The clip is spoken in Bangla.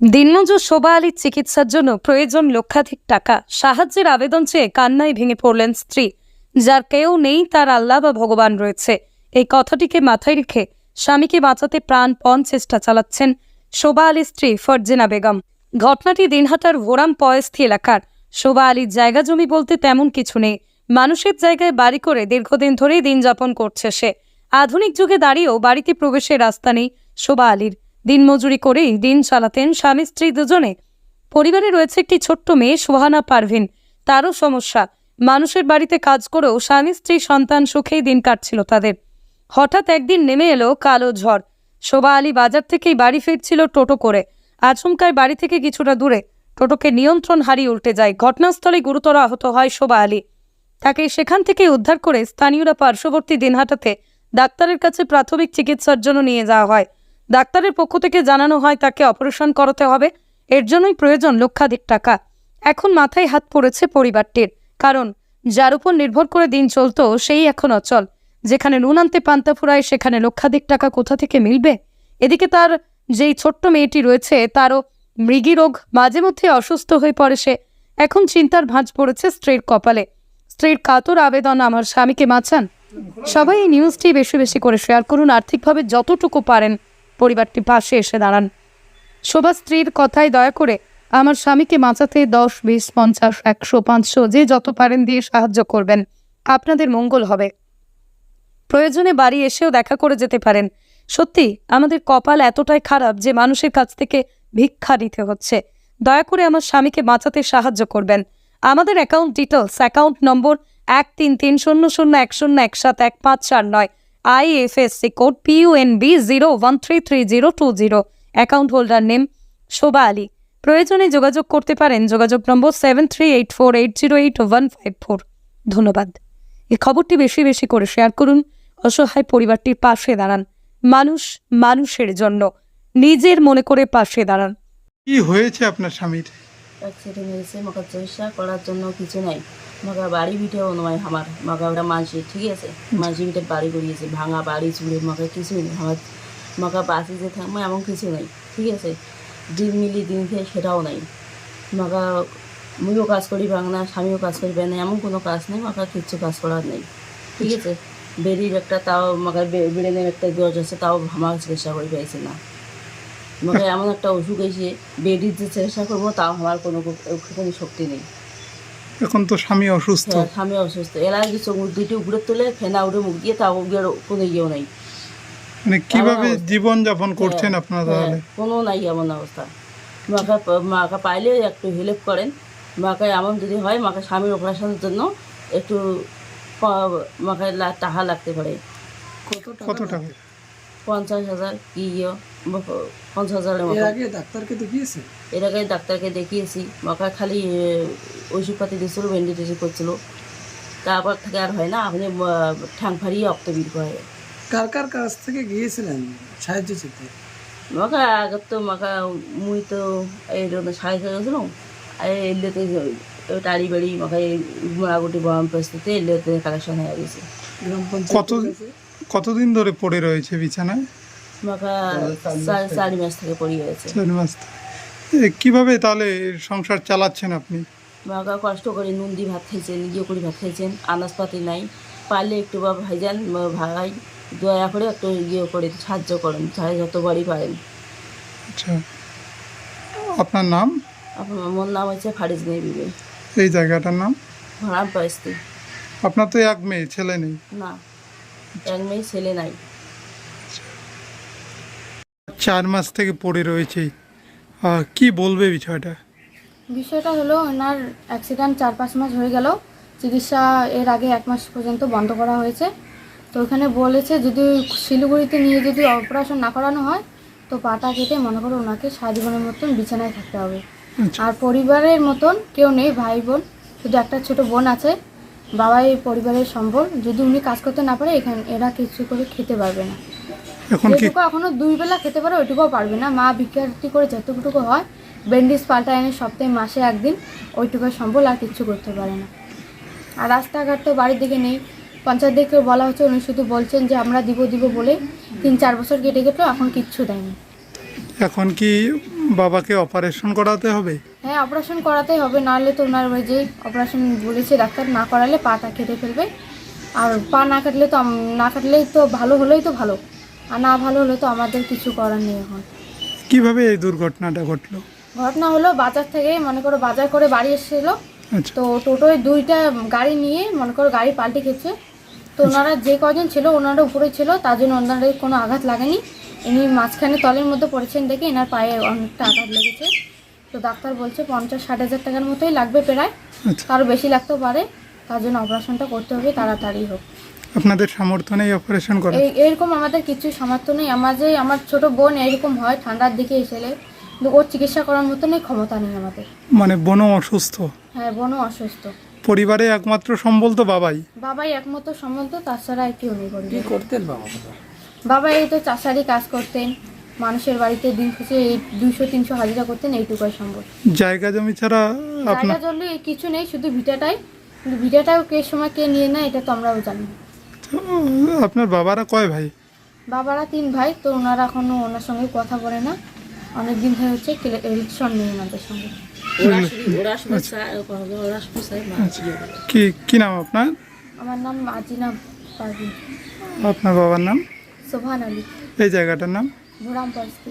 দিনমজুর শোভা আলীর চিকিৎসার জন্য প্রয়োজন লক্ষাধিক টাকা। সাহায্যের আবেদন চেয়ে কান্নায় ভেঙে পড়লেন স্ত্রী, যার কেউ নেই, তার আল্লাহ বা ভগবান রয়েছে। এই কথাটিকে মাথায় রেখে স্বামীকে বাঁচাতে প্রাণপণ চেষ্টা চালাচ্ছেন শোভা আলীর স্ত্রী ফরজিনা বেগম। ঘটনাটি দিনহাটার ভোরাম পয়স্থি এলাকার। শোভা আলীর জায়গা জমি বলতে তেমন কিছু নেই। মানুষের জায়গায় বাড়ি করে দীর্ঘদিন ধরেই দিন যাপন করছে সে। আধুনিক যুগে দাঁড়িয়েও বাড়িতে প্রবেশের রাস্তা নেই শোভা আলীর। দিনমজুরি করেই দিন চালাতেন স্বামী স্ত্রী দুজনে। পরিবারে রয়েছে একটি ছোট্ট মেয়ে, সোহানা পারভিন। তারও সমস্যা। মানুষের বাড়িতে কাজ করেও স্বামী স্ত্রী সন্তান সুখেই দিন কাটছিল তাদের। হঠাৎ একদিন নেমে এলো কালো ঝড়। শোভা আলী বাজার থেকেই বাড়ি ফিরছিল টোটো করে। আচমকায় বাড়ি থেকে কিছুটা দূরে। টোটোকে নিয়ন্ত্রণ হারিয়ে উল্টে যায়। ঘটনাস্থলে গুরুতর আহত হয় শোভা আলী। তাকে সেখান থেকে উদ্ধার করে স্থানীয়রা পার্শ্ববর্তী দিনহাটাতে ডাক্তারের কাছে প্রাথমিক চিকিৎসার জন্য নিয়ে যাওয়া হয়। ডাক্তারের পক্ষ থেকে জানানো হয় তাকে অপারেশন করাতে হবে। এর জন্যই প্রয়োজন লক্ষাধিক টাকা। এখন মাথায় হাত পড়েছে পরিবারটির। কারণ, যার উপর নির্ভর করে দিন চলত, সেই এখন অচল। যেখানে নুন আনতে পান্তা ফুরায়, সেখানে লক্ষাধিক টাকা কোথা থেকে মিলবে? এদিকে তার যেই ছোট্ট মেয়েটি রয়েছে, তারও মৃগী রোগ মাঝে মধ্যে অসুস্থ হয়ে পড়ে সে। এখন চিন্তার ভাঁজ পড়েছে স্ত্রীর কপালে। স্ত্রীর কাতর আবেদন আমার স্বামীকে বাঁচান। সবাই এই নিউজটি বেশি বেশি করে শেয়ার করুন। আর্থিকভাবে যতটুকু পারেন পরিবারটি পাশে এসে দাঁড়ান। শোভা স্ত্রীর কথায় দয়া করে আমার স্বামীকে বাঁচাতে দশ, বিশ, পঞ্চাশ, একশো, পাঁচশো, যে যত পারেন দিয়ে সাহায্য করবেন। আপনাদের মঙ্গল হবে। প্রয়োজনে বাড়ি এসেও দেখা করে যেতে পারেন। সত্যি, আমাদের কপাল এতটাই খারাপ যে মানুষের কাছ থেকে ভিক্ষা নিতে হচ্ছে। দয়া করে আমার স্বামীকে বাঁচাতে সাহায্য করবেন। আমাদের অ্যাকাউন্ট ডিটেলস অ্যাকাউন্ট নম্বর এক তিন তিন শূন্য শূন্য এক শূন্য এক সাত এক পাঁচ চার নয়। IFSC code PUNB zero one three three zero two zero account holder name Shobha Ali প্রয়োজনে যোগাযোগ করতে পারেন যোগাযোগ নম্বর seven three eight four eight zero eight one five four ধন্যবাদ। এই খবরটি বেশি বেশি করে শেয়ার করুন অসহায় পরিবারটির পাশে দাঁড়ান। মানুষ মানুষের জন্য নিজের মনে করে পাশে দাঁড়ান। কি হয়েছে আপনার স্বামীর? অ্যাক্সিডেন্ট হয়েছে মকা করার জন্য কিছু নাই। মকা বাড়ি ভিটেও নয় আমার। মকা ওটা মানসি, ঠিক আছে? মানসি ভিটে বাড়ি করিয়েছে, ভাঙা বাড়ি, চুড়ে মকা কিছু নেই। আমার মকা বাসি যে থাকব এমন কিছু নেই, ঠিক আছে? দিন মিলি দিন খেয়ে সেটাও নাই। মকা মুইও কাজ করি বাংলা স্বামীও কাজ করি না, এমন কোনো কাজ নেই মকা কিচ্ছু কাজ করার নেই, ঠিক আছে? বেরির একটা তাও মকা বেড়েনের একটা দোষ আছে, তাও আমার চিকিৎসা করে পেয়েছে না। মানে এমন একটা অসুখ এসে বেডির যে চিকিৎসা করব, তাও আমার কোনো কোনো শক্তি নেই। এখন তো স্বামী অসুস্থ। হ্যাঁ, স্বামী অসুস্থ। এরা আগে চোখ মুখ দুইটি উপরে তোলে ফেনা উঠে মুখ দিয়ে তাও গিয়ে কোনো ইয়েও নেই। মানে কীভাবে জীবন যাপন করছেন হ্যাঁ, আপনারা হ্যাঁ, তাহলে? কোনো নাই এমন অবস্থা। মাকে মাকে পাইলে একটু হেল্প করেন। মাকে এমন যদি হয় মাকে স্বামীর অপারেশনের জন্য একটু মাকে টাকা লাগতে পারে। কত টাকা? পঞ্চাশ হাজার কি ইয়ে? পঞ্চাশ হাজারের এর মতো আগে ডাক্তারকে দেখিয়েছে? এর আগে ডাক্তারকে দেখিয়েছি মাকে খালি ওষুধপাতি দিয়েছিল টেন্ডি করছিল। তারপর থেকে আর হয় না আপনি ঠ্যাং ফাড়িয়ে রক্ত বের করে। কার কার কাছ থেকে গিয়েছিলেন সাহায্য চেতে মাকে আগের তো মাকে মুই তো এই জন্য সাহায্য করেছিলাম আর এলেতে টাড়ি বাড়ি মাকে মোটামুটি গরম পরিস্থিতি এলেতে কালেকশন হয়ে গেছে। কত কতদিন ধরে পড়ে রয়েছে বিছানায়? চার- মাস থেকে। পড়ে গেছে। চার মাস কীভাবে তাহলে সংসার চালাচ্ছেন আপনি? মাকে কষ্ট করে নুন দিয়ে ভাত খাইছেন ইয়ে করে ভাত খাইছেন আনাজপাতি নাই। পারলে একটু বা ভাইজান ভাই দয়া করে একটু ইয়ে করে সাহায্য করেন চাই যত বাড়ি পারেন। আচ্ছা। আপনার নাম? আপনার আমার নাম হচ্ছে ফারিজ নেই বিবে এই জায়গাটার নাম? ভাড়াম পাইছি। আপনার তো এক মেয়ে ছেলে নেই। না এক মেয়ে ছেলে নাই। চার মাস থেকে পড়ে রয়েছে। কি বলবে বিষয়টা? বিষয়টা হলো ওনার অ্যাক্সিডেন্ট চার পাঁচ মাস হয়ে গেল। চিকিৎসা এর আগে এক মাস পর্যন্ত বন্ধ করা হয়েছে। তো ওখানে বলেছে যদি শিলিগুড়িতে নিয়ে যদি অপারেশন না করানো হয় তো পাটা কেটে মনে করো ওনাকে সারা জীবনের মতন বিছানায় থাকতে হবে। আচ্ছা। আর পরিবারের মতন কেউ নেই ভাই বোন শুধু একটা ছোট বোন আছে বাবাই পরিবারের সম্বল। যদি উনি কাজ করতে না পারে এখানে এরা কিছু করে খেতে পারবে না। এখন কি? যেটুকু এখনও দুই বেলা খেতে পারে ওইটুকুও পারবে না। মা ভিক্ষার্থী করে যতটুকু হয় ব্যান্ডেজ পাল্টা এনে সপ্তাহে মাসে একদিন ওইটুকু সম্বল আর কিচ্ছু করতে পারে না। আর রাস্তাঘাট তো বাড়ির দিকে নেই। পঞ্চায়েত দিকে বলা হচ্ছে উনি শুধু বলছেন যে আমরা দিব দিব বলে তিন চার বছর কেটে গেলেও এখন কিচ্ছু দেয়নি। এখন কি বাবাকে অপারেশন করাতে হবে? হ্যাঁ অপারেশন করাতেই হবে নাহলে তো ওনার ওই যে অপারেশন বলেছে ডাক্তার না করালে পাটা কেটে ফেলবে। আর পা না কাটলে তো না কাটলেই তো ভালো হলেই তো ভালো। আর না ভালো হলে তো আমাদের কিছু করার নেই এখন। কীভাবে এই দুর্ঘটনাটা ঘটলো? ঘটনা হলো বাজার থেকে মনে করো বাজার করে বাড়ি এসেছিল। আচ্ছা। তো টোটোয় দুইটা গাড়ি নিয়ে মনে করো গাড়ি পাল্টে খেয়েছে তো ওনারা যে কজন ছিল ওনারা উপরে ছিল তার জন্য ওনাদের কোনো আঘাত লাগেনি। ইনি মাঝখানে তলের মধ্যে পড়েছেন দেখে এনার পায়ে অনেকটা আঘাত লেগেছে। তো ডাক্তার বলছে পঞ্চাশ ষাট হাজার টাকার মতোই লাগবে প্রায়। আচ্ছা। কারও বেশি লাগতেও পারে। তার জন্য অপারেশনটা করতে হবে তাড়াতাড়ি হোক। আপনাদের সামর্থ্য নেই অপারেশন করা এরকম আমাদের কিছু সামর্থ্য নেই। আমার যে আমার ছোট বোন এরকম হয় ঠান্ডার দিকে এসেলে কিন্তু ওর চিকিৎসা করার মতনই ক্ষমতা নেই আমাদের। মানে বনও অসুস্থ? হ্যাঁ বোনও অসুস্থ। পরিবারে একমাত্র সম্বল তো বাবাই? বাবাই একমাত্র সম্বল সম্বন্ধ তাছাড়া আর কেউ নেই কি করতেন বাবা? বাবা এই তো চাষারি কাজ করতেন মানুষের বাড়িতে দিন শেষে এই দুশো তিনশো হাজিরা করতেন এইটুকুই সম্ভব জায়গা জমি ছাড়া জায়গা আপনার জলে কিছু নেই শুধু ভিটাটাই কিন্তু ভিটাটাও কে সময় কে নিয়ে নেয় এটা তো আমরাও জানি। না। আপনার বাবারা কয় ভাই? বাবারা তিন ভাই তো ওনারা এখনও ওনার সঙ্গে কথা বলে না। অনেক দিন ধরে হচ্ছে ইলেকশন নেই ওনাদের সঙ্গে। কি কি নাম আপনার? আমার নাম আজিনা পারভিন। আপনার বাবার নাম? সোভান আলী। এই জায়গাটার নাম? ভোরাম পার্সি